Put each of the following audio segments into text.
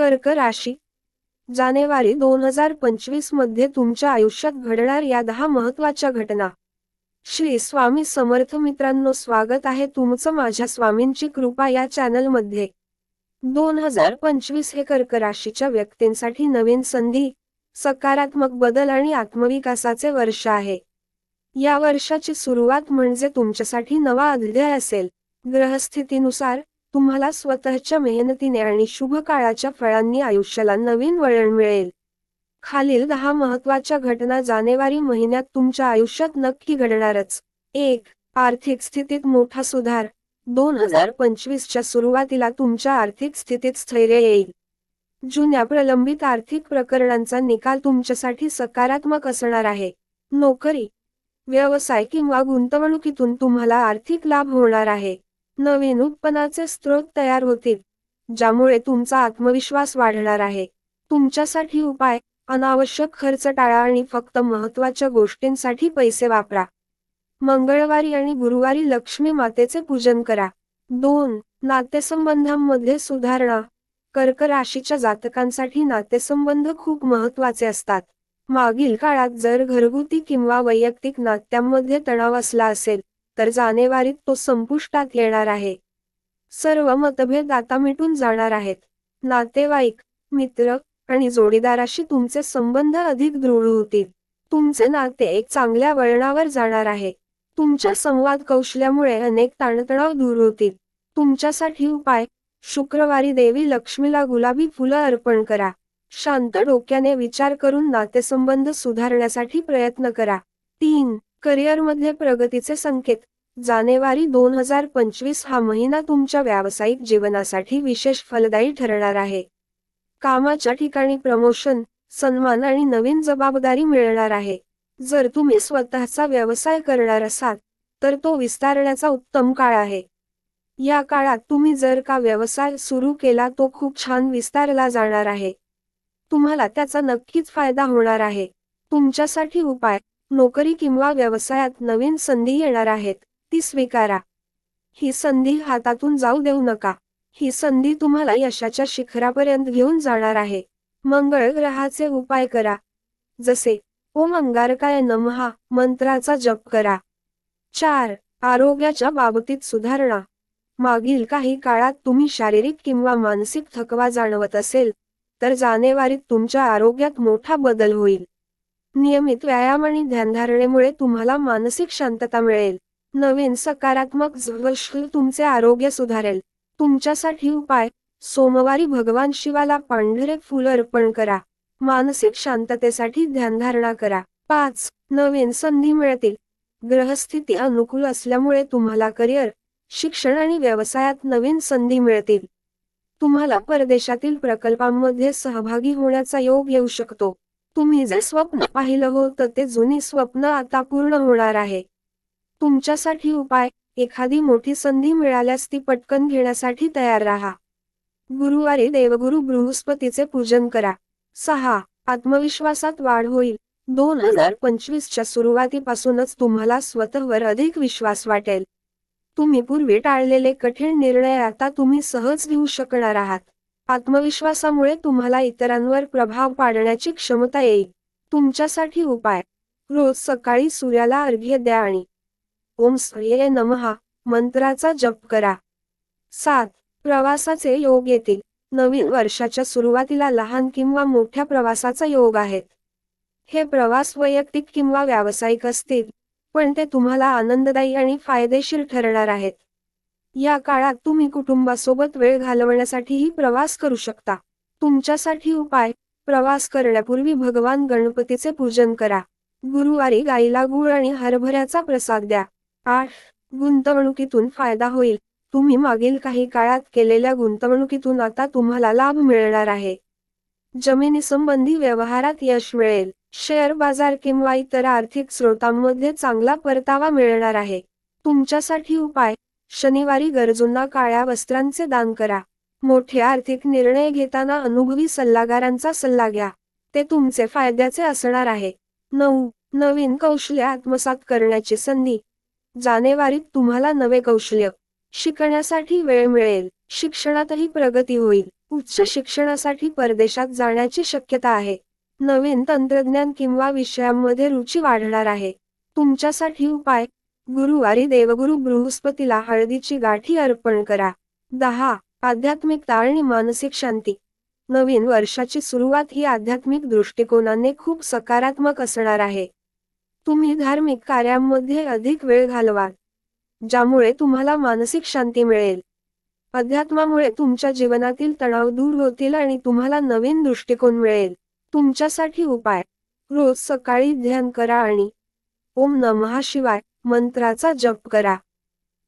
कर्क राशी. जानेवारी दोन हजार पंचवीसमध्ये तुमच्या आयुष्यात घडणार या दहा महत्त्वाच्या घटना. श्री स्वामी समर्थ मित्रांनो स्वागत आहे तुमचं माझ्या स्वामींची कृपा या चॅनलमध्ये. दोन हजार पंचवीस हे कर्क राशीच्या व्यक्तींसाठी नवीन संधी सकारात्मक बदल आणि आत्मविकासाचे वर्ष आहे. या वर्षाची सुरुवात म्हणजे तुमच्यासाठी नवा अध्याय असेल. ग्रहस्थितीनुसार तुम्हाला स्वतःच्या मेहनतीने आणि शुभ काळाच्या फळांनी आयुष्याला नवीन वळण मिळेल. खालील दहा महत्त्वाच्या घटना जानेवारी महिन्यात तुमच्या आयुष्यात नक्की घडणारच. एक आर्थिक स्थितीत मोठा सुधार. दोन हजार पंचवीसच्या सुरुवातीला तुमच्या आर्थिक स्थितीत स्थैर्य येईल. जुन्या प्रलंबित आर्थिक प्रकरणांचा निकाल तुमच्यासाठी सकारात्मक असणार आहे. नोकरी व्यवसाय किंवा गुंतवणुकीतून तुम्हाला आर्थिक लाभ होणार आहे. नवीन उत्पन्नाचे स्रोत तयार होतील ज्यामुळे तुमचा आत्मविश्वास वाढणार आहे. तुमच्यासाठी उपाय अनावश्यक खर्च टाळा आणि फक्त महत्त्वाच्या गोष्टींसाठी पैसे वापरा. मंगळवारी आणि गुरुवारी लक्ष्मी मातेचे पूजन करा. दोन नातेसंबंधांमध्ये सुधारणा. कर्क राशीच्या जातकांसाठी नातेसंबंध खूप महत्त्वाचे असतात. मागील काळात जर घरगुती किंवा वैयक्तिक नात्यांमध्ये तणाव असला असेल तर जानेवारीत तो संपुष्टात येणार आहे. सर्व मतभेद आता मिटून जाणार आहेत. नातेवाईक मित्र आणि जोडीदाराशी तुमचे संबंध अधिक दृढ होतील. तुमचे नाते एक चांगल्या वळणावर जाणार आहे. तुमच्या संवाद कौशल्यामुळे अनेक ताणतणाव दूर होतील. तुमच्यासाठी उपाय शुक्रवारी देवी लक्ष्मीला गुलाबी फुलं अर्पण करा. शांत डोक्याने विचार करून नातेसंबंध सुधारण्यासाठी प्रयत्न करा. तीन करिअरमधले प्रगतीचे संकेत. जानेवारी दोन हजार पंचवीस हा महिना तुमच्या व्यावसायिक जीवनासाठी विशेष फलदायी ठरणार आहे. कामाच्या ठिकाणी प्रमोशन सन्मान आणि नवीन जबाबदारी मिळणार आहे. जर तुम्ही स्वतःचा व्यवसाय करणार असाल तर तो विस्तारण्याचा उत्तम काळ आहे. या काळात तुम्ही जर का व्यवसाय सुरू केला तो खूप छान विस्तारला जाणार आहे. तुम्हाला त्याचा नक्कीच फायदा होणार आहे. तुमच्यासाठी उपाय. नोकरी किंवा व्यवसायात नवीन संधी येणार आहेत ती स्वीकारा. ही संधी हातातून जाऊ देऊ नका. ही संधी तुम्हाला यशाच्या शिखरापर्यंत घेऊन जाणार आहे. मंगळ ग्रहाचे उपाय करा. जसे ओम अंगारकाय नमहा मंत्राचा जप करा. चार आरोग्याच्या बाबतीत सुधारणा. मागील काही काळात तुम्ही शारीरिक किंवा मानसिक थकवा जाणवत असेल तर जानेवारीत तुमच्या आरोग्यात मोठा बदल होईल. नियमित व्यायाम आणि ध्यानधारणेमुळे तुम्हाला मानसिक शांतता मिळेल. नवीन सकारात्मक तुमचे आरोग्य सुधारेल. तुमच्यासाठी उपाय सोमवारी भगवान शिवाला पांढरे फुल अर्पण करा. मानसिक शांततेसाठी ध्यानधारणा करा. पाच नवीन संधी मिळतील. ग्रहस्थिती अनुकूल असल्यामुळे तुम्हाला करिअर शिक्षण आणि व्यवसायात नवीन संधी मिळतील. तुम्हाला परदेशातील प्रकल्पांमध्ये सहभागी होण्याचा योग येऊ शकतो. तुम्ही जे स्वप्न पाहिलं होतं ते जुनी स्वप्न आता पूर्ण होणार आहे. तुमच्यासाठी उपाय एखादी मोठी संधी मिळाल्यास ती पटकन घेण्यासाठी तयार राहा. गुरुवारी देवगुरु बृहस्पतीचे पूजन करा. सहा आत्मविश्वासात वाढ होईल. दोन हजार पंचवीसच्या सुरुवातीपासूनच तुम्हाला स्वतःवर अधिक विश्वास वाटेल. तुम्ही पूर्वी टाळलेले कठीण निर्णय आता तुम्ही सहज घेऊ शकणार आहात. आत्मविश्वासामुळे तुम्हाला इतरांवर प्रभाव पाडण्याची क्षमता येईल. तुमच्यासाठी उपाय. रोज सकाळी सूर्याला अर्घ्य द्या आणि ओम सूर्य नमहा मंत्राचा जप करा. सात. प्रवासाचे योग येतील. नवीन वर्षाच्या सुरुवातीला लहान किंवा मोठ्या प्रवासाचा योग आहेत. हे प्रवास वैयक्तिक किंवा व्यावसायिक असतील पण ते तुम्हाला आनंददायी आणि फायदेशीर ठरणार आहेत. या काळात तुम्ही कुटुंबासोबत वेळ घालवण्यासाठीही प्रवास करू शकता. तुमच्यासाठी उपाय. प्रवास करण्यापूर्वी भगवान गणपतीचे पूजन करा. गुरुवारी गाईला गुळ आणि हरभऱ्याचा प्रसाद द्या. आठ. गुंतवणुकीतून फायदा होईल. तुम्ही मागील काही काळात केलेल्या गुंतवणुकीतून आता तुम्हाला लाभ मिळणार आहे. जमिनी संबंधी व्यवहारात यश मिळेल. शेअर बाजार किंवा इतर आर्थिक स्रोतांमध्ये चांगला परतावा मिळणार आहे. तुमच्यासाठी उपाय. शनिवारी गरजूंना काळ्या वस्त्रांचे दान करा. मोठे आर्थिक निर्णय घेताना अनुभवी सल्लागारांचा सल्ला घ्या. ते तुमचे फायद्याचे असणार आहे. नऊ. नवीन कौशल्य आत्मसात करण्याची संधी. जानेवारीत तुम्हाला नवे कौशल्य. शिकण्यासाठी वेळ मिळेल. शिक्षणातही प्रगती होईल. उच्च शिक्षणासाठी परदेशात जाण्याची शक्यता आहे. नवीन तंत्रज्ञान किंवा विषयांमध्ये रुची वाढणार आहे. तुमच्यासाठी उपाय गुरुवारी देवगुरु बृहस्पतीला हळदीची गाठी अर्पण करा. दहा आध्यात्मिकता आणि मानसिक शांती. नवीन वर्षाची सुरुवात ही आध्यात्मिक दृष्टिकोनाने खूप सकारात्मक असणार आहे. तुम्ही धार्मिक कार्यांमध्ये अधिक वेळ घालवाल ज्यामुळे तुम्हाला मानसिक शांती मिळेल. अध्यात्मामुळे तुमच्या जीवनातील तणाव दूर होतील आणि तुम्हाला नवीन दृष्टिकोन मिळेल. तुमच्यासाठी उपाय. रोज सकाळी ध्यान करा आणि ओम नमः शिवाय मंत्राचा जप करा.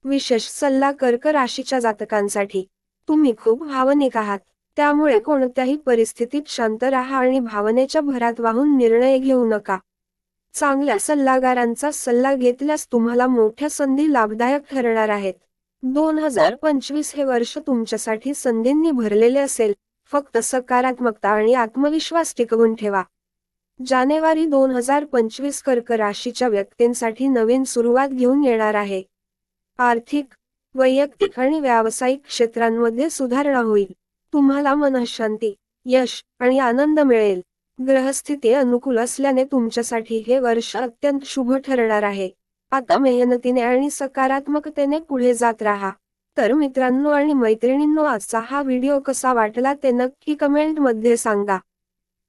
विशेष सल्ला कर्क राशीच्या जातकांसाठी. तुम्ही खूप भावनिक आहात. त्यामुळे कोणत्याही परिस्थितीत शांत राहा आणि भावनेच्या भरात वाहून निर्णय घेऊ नका. चांगल्या सल्लागारांचा सल्ला घेतल्यास तुम्हाला मोठ्या संधी लाभदायक ठरणार आहेत. दोन हजार पंचवीस हे वर्ष तुमच्यासाठी संधींनी भरलेले असेल. फक्त सकारात्मकता आणि आत्मविश्वास टिकवून ठेवा. जानेवारी दोन हजार पंचवीस कर्क राशीच्या व्यक्तींसाठी नवीन सुरुवात घेऊन येणार आहे. आर्थिक वैयक्तिक आणि व्यावसायिक क्षेत्रांमध्ये सुधारणा होईल. तुम्हाला मनशांती यश आणि आनंद मिळेल. ग्रहस्थिती अनुकूल असल्याने तुमच्यासाठी हे वर्ष अत्यंत शुभ ठरणार आहे. आता मेहनतीने आणि सकारात्मकतेने पुढे जात राहा. तर मित्रांनो आणि मैत्रिणींनो आजचा हा व्हिडिओ कसा वाटला ते नक्की कमेंटमध्ये सांगा.